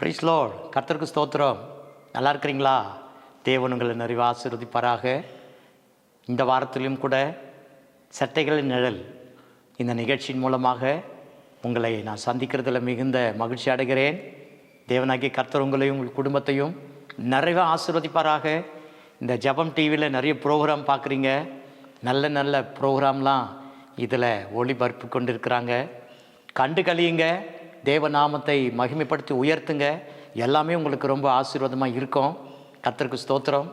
Price load கர்த்தருக்கு ஸ்தோத்திரம். நல்லா இருக்கிறீங்களா? தேவன் உங்களை நிறைவு ஆசீர்வதிப்பாராக. இந்த வாரத்திலும் கூட சட்டைகளின் நிழல் இந்த நிகழ்ச்சியின் மூலமாக உங்களை நான் சந்திக்கிறதுல மிகுந்த மகிழ்ச்சி அடைகிறேன். தேவனாகிய கர்த்தர் உங்களையும் உங்கள் குடும்பத்தையும் நிறைவாக ஆசீர்வதிப்பாராக. இந்த ஜெபம் டிவியில் நிறைய ப்ரோக்ராம் பார்க்குறீங்க நல்ல நல்ல ப்ரோக்ராம்லாம் இதில் ஒளிபரப்பு கொண்டு இருக்கிறாங்க கண்டு கழியுங்க. தேவ நாமத்தை மகிமைப்படுத்தி உயர்த்துங்க. எல்லாமே உங்களுக்கு ரொம்ப ஆசீர்வாதமாக இருக்கும். கத்தருக்கு ஸ்தோத்திரம்.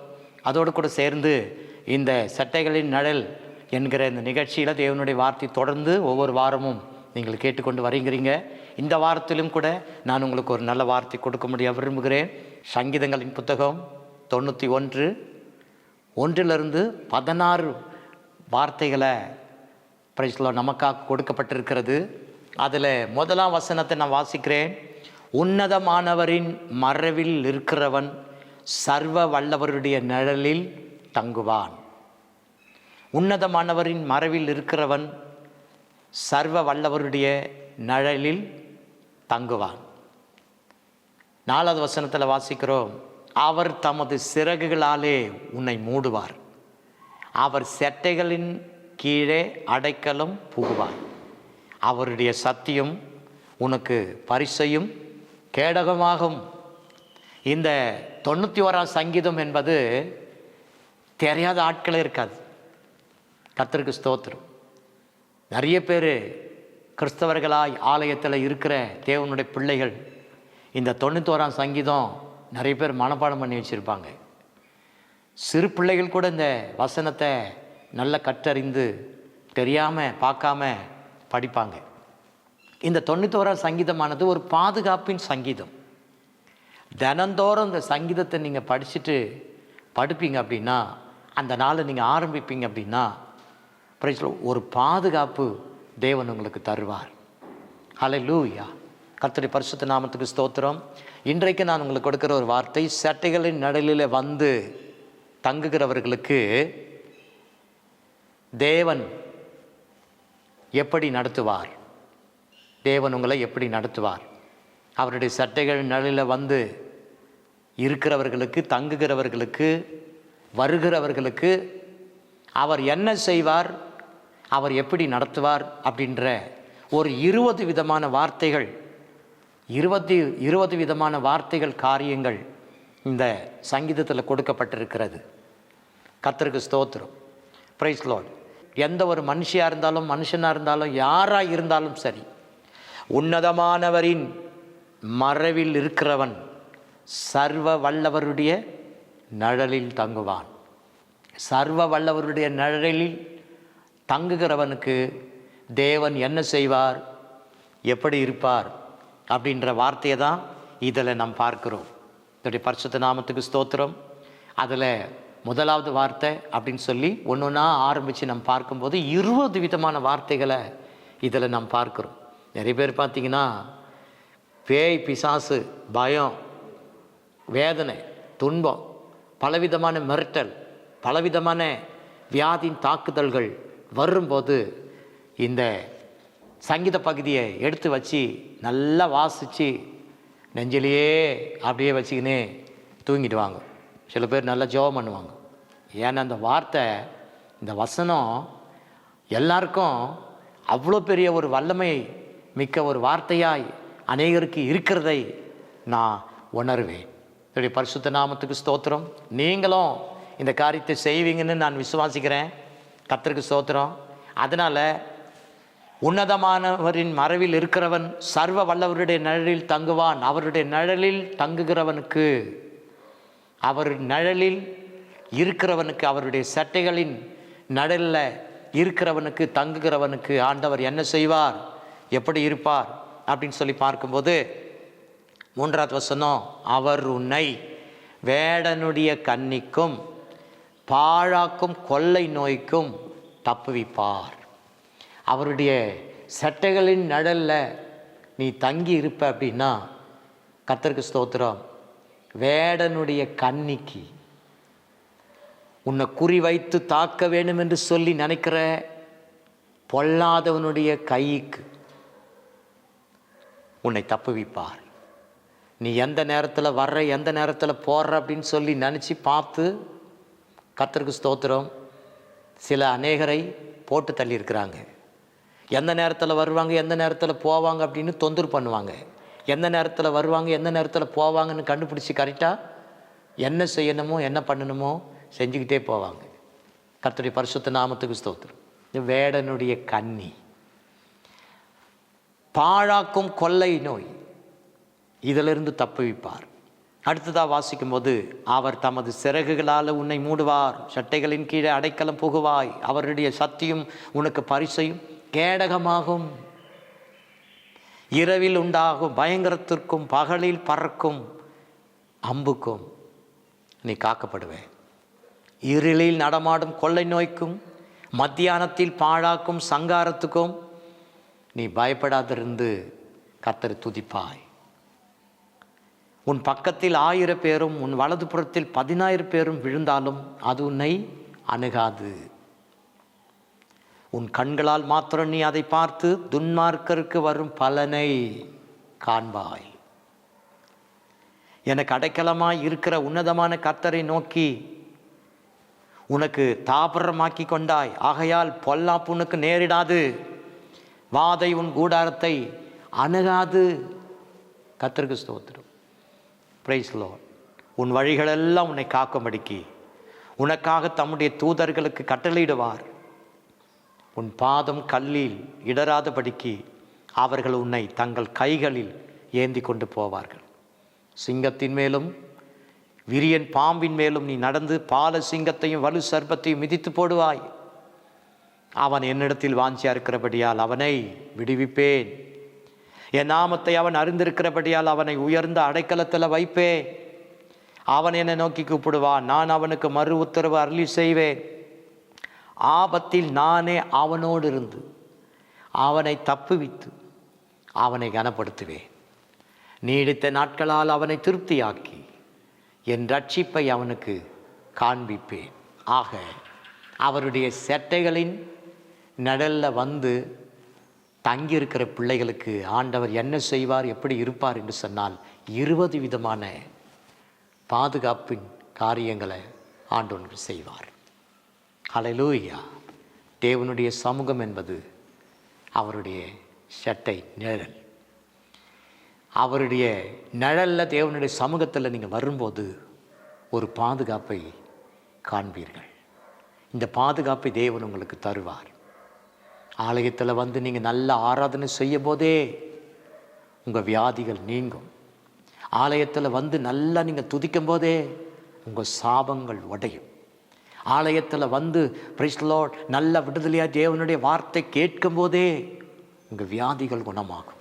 அதோடு கூட சேர்ந்து இந்த சட்டைகளின் நிழல் என்கிற இந்த நிகழ்ச்சியில் தேவனுடைய வார்த்தை தொடர்ந்து ஒவ்வொரு வாரமும் நீங்கள் கேட்டுக்கொண்டு வரீங்கிறீங்க இந்த வாரத்திலும் கூட நான் உங்களுக்கு ஒரு நல்ல வார்த்தை கொடுக்க முடிய விரும்புகிறேன். சங்கீதங்களின் புத்தகம் தொண்ணூற்றி ஒன்று. ஒன்றிலிருந்து பதினாறு வார்த்தைகளை பிரைஸ்ல நமக்காக கொடுக்கப்பட்டிருக்கிறது. அதில் முதலாம் வசனத்தை நான் வாசிக்கிறேன். உன்னதமானவரின் மறைவில் இருக்கிறவன் சர்வ வல்லவருடைய நிழலில் தங்குவான். உன்னதமானவரின் மறைவில் இருக்கிறவன் சர்வ வல்லவருடைய நிழலில் தங்குவான். நாலாவது வசனத்தில் வாசிக்கிறோம். அவர் தமது சிறகுகளாலே உன்னை மூடுவார். அவர் செட்டைகளின் கீழே அடைக்கலம் புகுவார். அவருடைய சத்தியம் உனக்கு பரிசையும் கேடகமாகும். இந்த தொண்ணூற்றி ஓராம் சங்கீதம் என்பது தெரியாத ஆட்களே இருக்காது. கர்த்தருக்கு ஸ்தோத்திரம். நிறைய பேர் கிறிஸ்தவர்களாய் ஆலயத்தில் இருக்கிற தேவனுடைய பிள்ளைகள் இந்த தொண்ணூத்தோராம் சங்கீதம் நிறைய பேர் மனப்பாடம் பண்ணி வச்சுருப்பாங்க. சிறு பிள்ளைகள் கூட இந்த வசனத்தை நல்ல கற்றறிந்து தெரியாமல் பார்க்காம படிப்பாங்க. இந்த தொண்ணூத்தோராம் சங்கீதமானது ஒரு பாதுகாப்பின் சங்கீதம். தினந்தோறும் இந்த சங்கீதத்தை நீங்கள் படிச்சுட்டு படுப்பீங்க அப்படின்னா அந்த நாளை நீங்கள் ஆரம்பிப்பீங்க அப்படின்னா பிரச்சனை ஒரு பாதுகாப்பு தேவன் உங்களுக்கு தருவார். ஹலை லூயா கர்த்தரி பரிசுத்த நாமத்துக்கு ஸ்தோத்திரம். இன்றைக்கு நான் உங்களுக்கு கொடுக்குற ஒரு வார்த்தை சட்டைகளின் நடுலில் வந்து தங்குகிறவர்களுக்கு தேவன் எப்படி நடத்துவார்? தேவன் உங்களை எப்படி நடத்துவார்? அவருடைய சட்டைகள் நிலையில் வந்து இருக்கிறவர்களுக்கு தங்குகிறவர்களுக்கு வருகிறவர்களுக்கு அவர் என்ன செய்வார்? அவர் எப்படி நடத்துவார்? அப்படின்ற ஒரு இருபது விதமான வார்த்தைகள் இருபத்தி இருபது விதமான வார்த்தைகள் காரியங்கள் இந்த சங்கீதத்தில் கொடுக்கப்பட்டிருக்கிறது. கத்தருக்கு ஸ்தோத்திரம். பிரைஸ் எந்த ஒரு மனுஷியாக இருந்தாலும் மனுஷனாக இருந்தாலும் யாராக இருந்தாலும் சரி உன்னதமானவரின் மறைவில் இருக்கிறவன் சர்வ வல்லவருடைய நிழலில் தங்குவான். சர்வ வல்லவருடைய நிழலில் தங்குகிறவனுக்கு தேவன் என்ன செய்வார்? எப்படி இருப்பார்? அப்படின்ற வார்த்தையை தான் இதில் நாம் பார்க்கிறோம். இதோடைய பரிசுத்த நாமத்துக்கு ஸ்தோத்திரம். அதில் முதலாவது வார்த்தை அப்படின்னு சொல்லி ஒன்று ஒன்றா ஆரம்பித்து நம்ம பார்க்கும்போது இருபது விதமான வார்த்தைகளை இதில் நாம் பார்க்குறோம். நிறைய பேர் பார்த்திங்கன்னா பேய் பிசாசு பயம் வேதனை துன்பம் பலவிதமான மிரட்டல் பலவிதமான வியாதியின் தாக்குதல்கள் வரும்போது இந்த சங்கீத பகுதியை எடுத்து வச்சு நல்லா வாசித்து நெஞ்சிலேயே அப்படியே வச்சுக்கினே தூங்கிடுவாங்க. சில பேர் நல்லா ஜெபம் பண்ணுவாங்க. ஏன்னா அந்த வார்த்தை இந்த வசனம் எல்லாருக்கும் அவ்வளோ பெரிய ஒரு வல்லமை மிக்க ஒரு வார்த்தையாய் அநேகருக்கு இருக்கிறதை நான் உணர்வேன். என்னுடைய பரிசுத்த நாமத்துக்கு ஸ்தோத்திரம். நீங்களும் இந்த காரியத்தை செய்வீங்கன்னு நான் விசுவாசிக்கிறேன். கர்த்தருக்கு ஸ்தோத்திரம். அதனால் உன்னதமானவரின் மறைவில் இருக்கிறவன் சர்வ வல்லவருடைய நிழலில் தங்குவான். அவருடைய நிழலில் தங்குகிறவனுக்கு அவர் நிழலில் இருக்கிறவனுக்கு அவருடைய சட்டைகளின் நடலில் இருக்கிறவனுக்கு தங்குகிறவனுக்கு ஆண்டவர் என்ன செய்வார்? எப்படி இருப்பார்? அப்படின்னு சொல்லி பார்க்கும்போது மூன்றாவது வசனம் அவர் உன்னை வேடனுடைய கன்னிக்கும் பாழாக்கும் கொள்ளை நோய்க்கும் தப்புவிப்பார். அவருடைய சட்டைகளின் நடலில் நீ தங்கி இருப்ப அப்படின்னா கத்தருக்கு ஸ்தோத்திரம். வேடனுடைய கன்னிக்கு உன்னை குறி வைத்து தாக்க வேண்டும் என்று சொல்லி நினைக்கிற பொல்லாதவனுடைய கைக்கு உன்னை தப்புவிப்பார். நீ எந்த நேரத்தில் வர்ற எந்த நேரத்தில் போடுற அப்படின்னு சொல்லி நினச்சி பார்த்து கத்தருக்கு ஸ்தோத்திரம். சில அநேகரை போட்டு தள்ளியிருக்கிறாங்க. எந்த நேரத்தில் வருவாங்க எந்த நேரத்தில் போவாங்க அப்படின்னு தொந்தரவு பண்ணுவாங்க. எந்த நேரத்தில் வருவாங்க எந்த நேரத்தில் போவாங்கன்னு கண்டுபிடிச்சி கரெக்டாக என்ன செய்யணுமோ என்ன பண்ணணுமோ செஞ்சுக்கிட்டே போவாங்க. கர்த்தருடைய பரிசுத்த நாமத்துக்கு ஸ்தோத்திரம். வேடனுடைய கன்னி பாழாக்கும் கொள்ளை நோய். இதிலிருந்து தப்புவிப்பார். அடுத்ததாக வாசிக்கும்போது அவர் தமது சிறகுகளால் உன்னை மூடுவார். சட்டைகளின் கீழே அடைக்கலம் புகுவாய். அவருடைய சக்தியும் உனக்கு பரிசையும் கேடகமாகும். இரவில் உண்டாகும் பயங்கரத்திற்கும் பகலில் பறக்கும் அம்புக்கும் நீ காக்கப்படுவேன். இருளில் நடமாடும் கொள்ளை நோய்க்கும் மத்தியானத்தில் பாழாக்கும் சங்காரத்துக்கும் நீ பயப்படாதிருந்து கத்தர் துதிப்பாய். உன் பக்கத்தில் ஆயிரம் பேரும் உன் வலது புறத்தில் பதினாயிரம் பேரும் விழுந்தாலும் அது உன்னை அணுகாது. உன் கண்களால் மாத்திரம் நீ அதை பார்த்து துன்மார்க்கருக்கு வரும் பலனை காண்பாய். எனக்கு அடைக்கலமாய் இருக்கிற உன்னதமான கத்தரை நோக்கி உனக்கு தாபரமாக்கி கொண்டாய் ஆகையால் பொல்லாப்பு உனக்கு நேரிடாது. வாதை உன் கூடாரத்தை அணுகாது. கர்த்தருக்கு ஸ்தோத்திரம். பிரைஸ்லோ உன் வழிகளெல்லாம் உன்னை காக்கும்படிக்கு. உனக்காக தம்முடைய தூதர்களுக்கு கட்டளையிடுவார். உன் பாதம் கல்லில் இடராதபடிக்கு அவர்கள் உன்னை தங்கள் கைகளில் ஏந்தி கொண்டு போவார்கள். சிங்கத்தின் மேலும் விரியன் பாம்பின் மேலும் நீ நடந்து பால சிங்கத்தையும் வலு சர்ப்பத்தையும் மிதித்து போடுவாய். அவன் என்னிடத்தில் வாஞ்சியா இருக்கிறபடியால் அவனை விடுவிப்பேன். என் நாமத்தை அவன் அறிந்திருக்கிறபடியால் அவனை உயர்ந்த அடைக்கலத்தில் வைப்பேன். அவன் என்னை நோக்கி கூப்பிடுவான் நான் அவனுக்கு மறு உத்தரவு அருளி செய்வேன். ஆபத்தில் நானே அவனோடு இருந்து அவனை தப்புவித்து அவனை கனப்படுத்துவேன். நீடித்த நாட்களால் அவனை திருப்தியாக்கி என் ரட்சிப்பை அவனுக்கு காண்பிப்பேன். ஆக அவருடைய செட்டைகளின் நடலில் வந்து தங்கியிருக்கிற பிள்ளைகளுக்கு ஆண்டவர் என்ன செய்வார் எப்படி இருப்பார் என்று சொன்னால் இருபது விதமான பாதுகாப்பின் காரியங்களை ஆண்டவன் செய்வார். ஹalleluya. தேவனுடைய சமூகம் என்பது அவருடைய சட்டை நிழல். அவருடைய நிழலில் தேவனுடைய சமூகத்தில் நீங்கள் வரும்போது ஒரு பாதுகாப்பை காண்பீர்கள். இந்த பாதுகாப்பை தேவன் உங்களுக்கு தருவார். ஆலயத்தில் வந்து நீங்கள் நல்ல ஆராதனை செய்யும் போதே உங்கள் வியாதிகள் நீங்கும். ஆலயத்தில் வந்து நல்லா நீங்கள் துதிக்கும் போதே உங்கள் சாபங்கள் உடையும். ஆலயத்தில் வந்து பிரிஸ்லோட் நல்ல விடுதலையாக தேவனுடைய வார்த்தை கேட்கும் போதே உங்கள் வியாதிகள் குணமாகும்.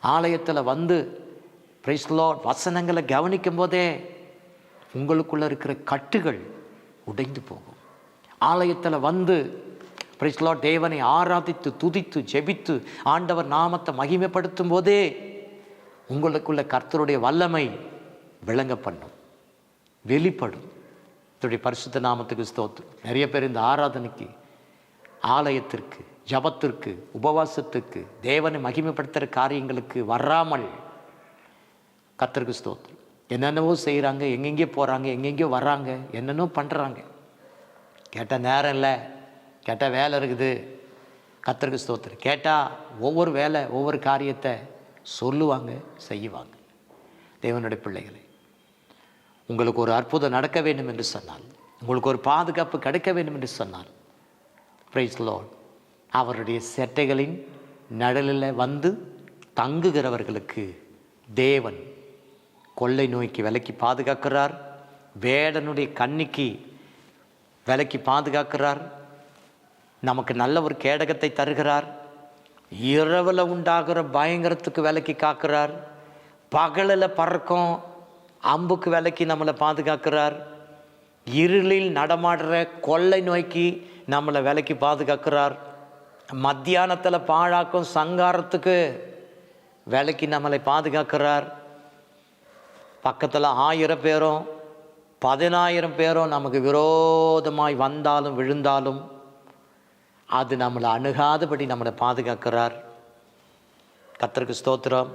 ஆலயத்தில் வந்து பிரைஸ்லோட் வசனங்களை கவனிக்கும் போதே உங்களுக்குள்ளே இருக்கிற கட்டுகள் உடைந்து போகும். ஆலயத்தில் வந்து பிரைஸ்லோட் தேவனை ஆராதித்து துதித்து ஜெபித்து ஆண்டவர் நாமத்தை மகிமைப்படுத்தும் போதே உங்களுக்குள்ள கர்த்தருடைய வல்லமை விளங்க பண்ணும் வெளிப்படும். இதோடைய பரிசுத்த நாமத்துக்கு ஸ்தோத்து நிறைய பேர் இந்த ஆராதனைக்கு ஆலயத்திற்கு ஜபத்திற்கு உபவாசத்துக்கு தேவனை மகிமைப்படுத்துகிற காரியங்களுக்கு வராமல் கர்த்தருக்கு ஸ்தோத்திரம். என்னென்னவோ செய்கிறாங்க எங்கெங்கேயோ போகிறாங்க எங்கெங்கேயோ வர்றாங்க என்னென்னோ பண்ணுறாங்க கேட்டால் நேரம் இல்லை கேட்டால் வேலை இருக்குது கர்த்தருக்கு ஸ்தோத்திரம். கேட்டால் ஒவ்வொரு வேலை ஒவ்வொரு காரியத்தை சொல்லுவாங்க செய்வாங்க. தேவனுடைய பிள்ளைகளை உங்களுக்கு ஒரு அற்புதம் நடக்க வேண்டும் என்று சொன்னால் உங்களுக்கு ஒரு பாதுகாப்பு கிடைக்க வேண்டும் என்று சொன்னால் ப்ரைஸ் லோன் அவருடைய செட்டைகளின் நிழலில் வந்து தங்குகிறவர்களுக்கு தேவன் கொள்ளை நோய்க்கு விலைக்கு பாதுகாக்கிறார். வேடனுடைய கண்ணிக்கு விலைக்கு பாதுகாக்கிறார். நமக்கு நல்ல ஒரு கேடகத்தை தருகிறார். இரவில் உண்டாகிற பயங்கரத்துக்கு விலைக்கு காக்கிறார். பகலில் பறக்கும் அம்புக்கு விலைக்கு நம்மளை பாதுகாக்கிறார். இருளில் நடமாடுற கொள்ளை நோய்க்கு நம்மளை விலைக்கு பாதுகாக்கிறார். மத்தியானத்தில் பாழாக்கும் சங்காரத்துக்கு வேலைக்கு நம்மளை பாதுகாக்கிறார். பக்கத்தில் ஆயிரம் பேரும் பதினாயிரம் பேரும் நமக்கு விரோதமாய் வந்தாலும் விழுந்தாலும் அது நம்மளை அணுகாதபடி நம்மளை பாதுகாக்கிறார். கத்தருக்கு ஸ்தோத்திரம்.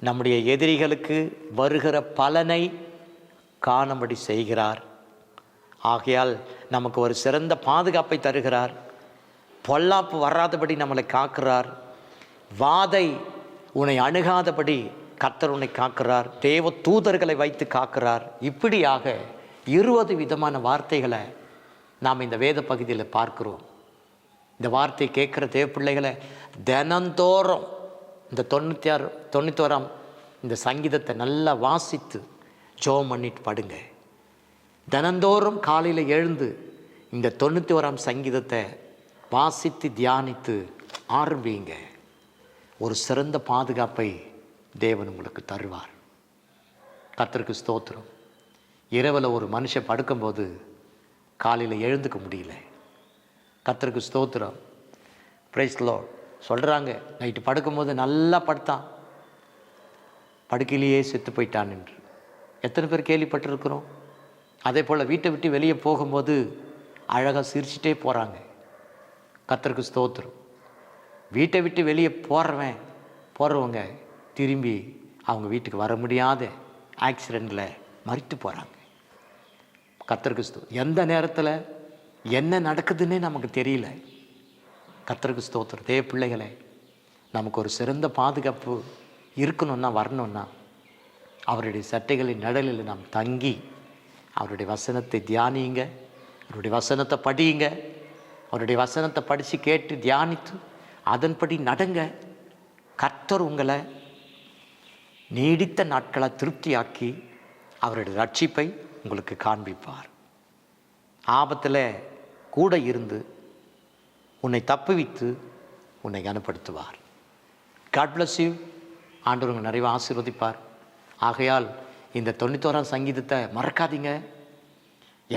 நம்முடைய எதிரிகளுக்கு வருகிற பலனை காணும்படி செய்கிறார். ஆகையால் நமக்கு ஒரு சிறந்த பாதுகாப்பை தருகிறார். பொல்லாப்பு வராதபடி நம்மளை காக்கிறார். வாதை உன்னை அணுகாதபடி கத்தர் உன்னை காக்கிறார். தேவ தூதர்களை வைத்து காக்கிறார். இப்படியாக இருபது விதமான வார்த்தைகளை நாம் இந்த வேத பகுதியில் பார்க்கிறோம். இந்த வார்த்தை கேட்குற தேவ பிள்ளைகளை தினந்தோறும் இந்த தொண்ணூற்றி ஆறு தொண்ணூத்தோராம் இந்த சங்கீதத்தை நல்லா வாசித்து ஜோம் பண்ணிட்டு படுங்க. தினந்தோறும் காலையில் எழுந்து இந்த தொண்ணூற்றி ஓராம் சங்கீதத்தை வாசித்து தியானித்து ஆரம்பிங்க ஒரு சிறந்த பாதுகாப்பை தேவன் உங்களுக்கு தருவார். கத்திற்கு ஸ்தோத்திரம். இரவில் ஒரு மனுஷன் படுக்கும்போது காலையில் எழுந்துக்க முடியல. கத்திற்கு ஸ்தோத்திரம். பிரைஸ்லோ சொல்கிறாங்க நைட்டு படுக்கும்போது நல்லா படுத்தான். படுக்கையிலேயே செத்து போயிட்டான் என்று. எத்தனை பேர் கேள்விப்பட்டிருக்கிறோம்? அதே போல் வீட்டை விட்டு வெளியே போகும்போது அழகாக சிரிச்சிட்டே போகிறாங்க கத்தருக்கு ஸ்தோத்திரம். வீட்டை விட்டு வெளியே போகிறவன் போகிறவங்க திரும்பி அவங்க வீட்டுக்கு வர முடியாத ஆக்சிடெண்ட்டில் மறித்து போகிறாங்க கத்தருக்கு ஸ்தோ எந்த நேரத்தில் என்ன நடக்குதுன்னே நமக்கு தெரியல. கத்தருக்கு ஸ்தோத்திரம். தேவ பிள்ளைகளை நமக்கு ஒரு சிறந்த பாதுகாப்பு இருக்கணும்னா வரணும்னா அவருடைய சட்டைகளின் நிழலில் நாம் தங்கி அவருடைய வசனத்தை தியானியுங்க. அவருடைய வசனத்தை படியுங்க. அவருடைய வசனத்தை படித்து கேட்டு தியானித்து அதன்படி நடங்க. கர்த்தர் உங்களை நீடித்த நாட்களை திருப்தியாக்கி அவருடைய ரட்சிப்பை உங்களுக்கு காண்பிப்பார். ஆபத்தில் கூட இருந்து உன்னை தப்புவித்து உன்னை கனப்படுத்துவார். காட் பிளஸ் யூ ஆண்டவர் உங்களை நிறைய ஆசீர்வதிப்பார். ஆகையால் இந்த தொண்ணூத்தோராம் சங்கீதத்தை மறக்காதீங்க.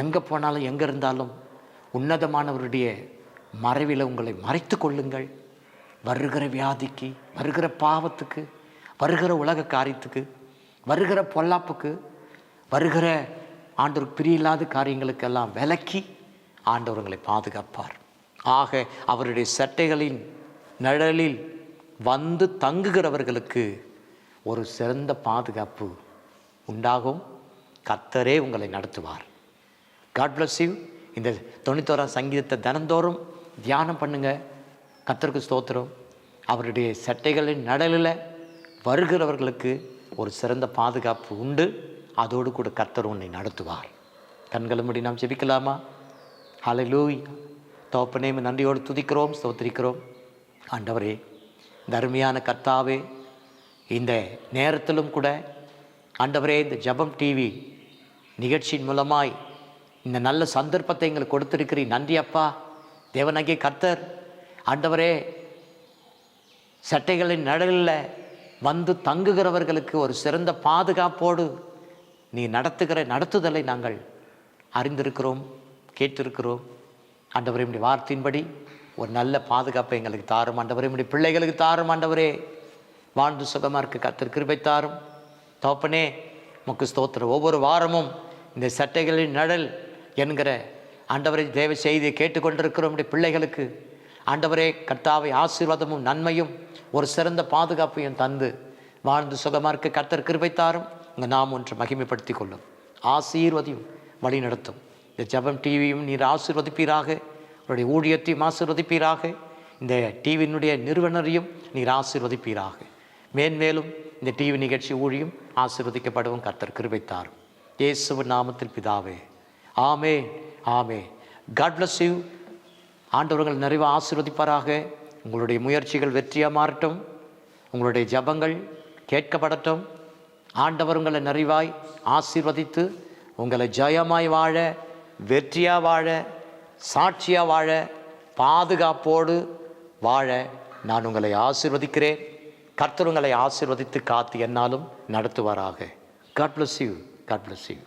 எங்கே போனாலும் எங்கே இருந்தாலும் உன்னதமானவருடைய மறைவில் உங்களை மறைத்து கொள்ளுங்கள். வருகிற வியாதிக்கு வருகிற பாவத்துக்கு வருகிற உலக காரியத்துக்கு வருகிற பொல்லாப்புக்கு வருகிற ஆண்டவர் பிரியில்லாத காரியங்களுக்கெல்லாம் விலக்கி ஆண்டவர்களை பாதுகாப்பார். ஆக அவருடைய சட்டைகளின் நிழலில் வந்து தங்குகிறவர்களுக்கு ஒரு சிறந்த பாதுகாப்பு உண்டாகும். கத்தரே உங்களை நடத்துவார். காட் பிளஸ் யூ இந்த தொண்ணூத்தோராம் சங்கீதத்தை தினந்தோறும் தியானம் பண்ணுங்கள் கத்தருக்கு ஸ்தோத்திரம். அவருடைய சட்டைகளின் நடலில் வருகிறவர்களுக்கு ஒரு சிறந்த பாதுகாப்பு உண்டு. அதோடு கூட கர்த்தர் உன்னை நடத்துவார். கண்களை முடி நாம் ஜெபிக்கலாமா? ஹலை லூய் உம்மை நன்றியோடு துதிக்கிறோம் ஸ்தோத்திரிக்கிறோம். ஆண்டவரே தர்மியான கர்த்தாவே இந்த நேரத்திலும் கூட ஆண்டவரே இந்த ஜெபம் டிவி நிகழ்ச்சியின் மூலமாய் இந்த நல்ல சந்தர்ப்பத்தை எங்களுக்கு கொடுத்துருக்கிறீ நன்றி அப்பா. தேவனாகிய கர்த்தர் ஆண்டவரே சட்டைகளின் நிழலில் வந்து தங்குகிறவர்களுக்கு ஒரு சிறந்த பாதுகாப்போடு நீ நடத்துகிற நடத்துதலை நாங்கள் அறிந்திருக்கிறோம் கேட்டிருக்கிறோம். ஆண்டவரே இப்படி வார்த்தையின்படி ஒரு நல்ல பாதுகாப்பை எங்களுக்கு தாரும். ஆண்டவரே இப்படி பிள்ளைகளுக்கு தாரும். ஆண்டவரே வாழ்ந்து சுகமாக இருக்க கத்தர் கிருபை தாரும். தோப்பனே முக்கு ஸ்தோத்திரம். ஒவ்வொரு வாரமும் இந்த சட்டைகளின் நடல் என்கிற ஆண்டவரை தேவ செய்தியை கேட்டுக்கொண்டிருக்கிறோம் நம்முடைய பிள்ளைகளுக்கு. ஆண்டவரே கர்த்தாவை ஆசீர்வாதமும் நன்மையும் ஒரு சிறந்த பாதுகாப்பையும் தந்து. வாழ்ந்து சுகமாக இருக்க கர்த்தர் கிருபை தாரும். இங்கே நாம் ஒன்று மகிமைப்படுத்தி கொள்ளும். ஆசீர்வதியும் வழி நடத்தும். இந்த ஜெபம் டிவியும் நீர் ஆசீர்வதிப்பீராக. உங்களுடைய ஊழியத்தையும் ஆசீர்வதிப்பீராக. இந்த டிவியினுடைய நிறுவனரையும் நீர் ஆசீர்வதிப்பீராக. மேன்மேலும் இந்த டிவி நிகழ்ச்சி ஊழியும் ஆசீர்வதிக்கப்படவும். கர்த்தர் கிருபை தாரும். இயேசுவின் நாமத்தில் பிதாவே. ஆமே ஆமே காட் பிளஸ் யூ ஆண்டவர்கள் நிறைவாக ஆசீர்வதிப்பாராக. உங்களுடைய முயற்சிகள் வெற்றியாக மாறட்டும். உங்களுடைய ஜபங்கள் கேட்கப்படட்டும். ஆண்டவர் உங்களை நிறைவாய் ஆசீர்வதித்து உங்களை ஜெயமாய் வாழ வெற்றியாக வாழ சாட்சியாக வாழ பாதுகாப்போடு வாழ நான் உங்களை ஆசீர்வதிக்கிறேன். கர்த்தர் உங்களை காத்து என்னாலும் நடத்துவாராக. God bless you god bless you